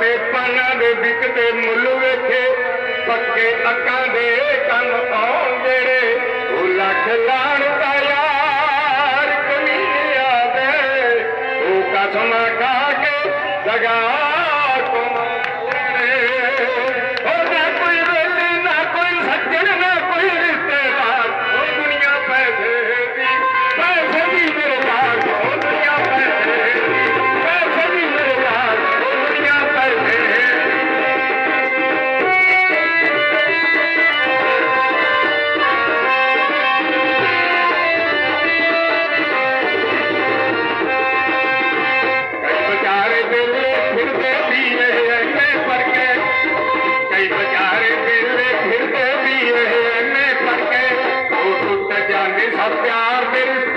ਤੇ ਪਾਨਾਂ ਦੇ ਵਿਕਦੇ ਮੁੱਲ ਵੇਖੇ, ਪੱਕੇ ਅੱਖਾਂ ਦੇ ਕੰਨ ਆਉਣ ਜਿਹੜੇ ਉਹ ਲੱਖ ਲਾਣ ਯਾਰ ਕਮੀਆਂ ਦੇ ਉਹ ਕਸਮਾਂ ਖਾ ਕੇ ਜਗਾ Raiders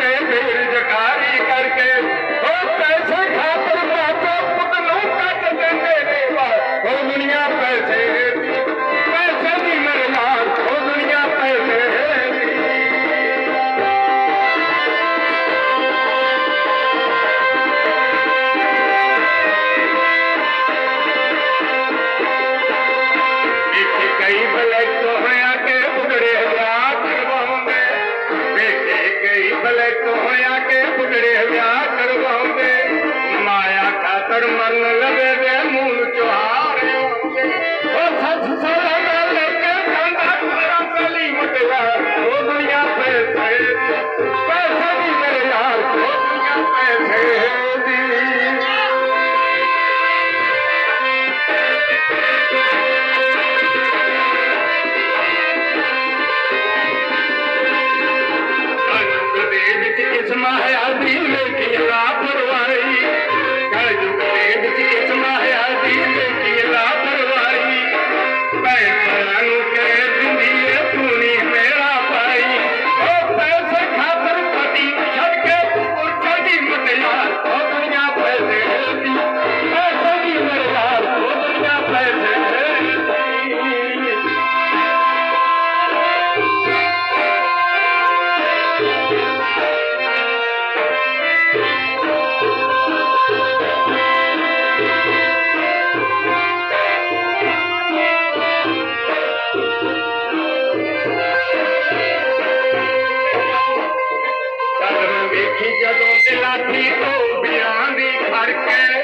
ਵੇਖੀ ਜਦੋਂ ਦਿਲਾਤੀ ਧੋਬੀਆਂ ਦੀ ਖੜਕੇ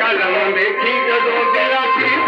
ਕਲਮ ਵੇਖੀ ਜਦੋਂ ਦਿਲਾਤੀ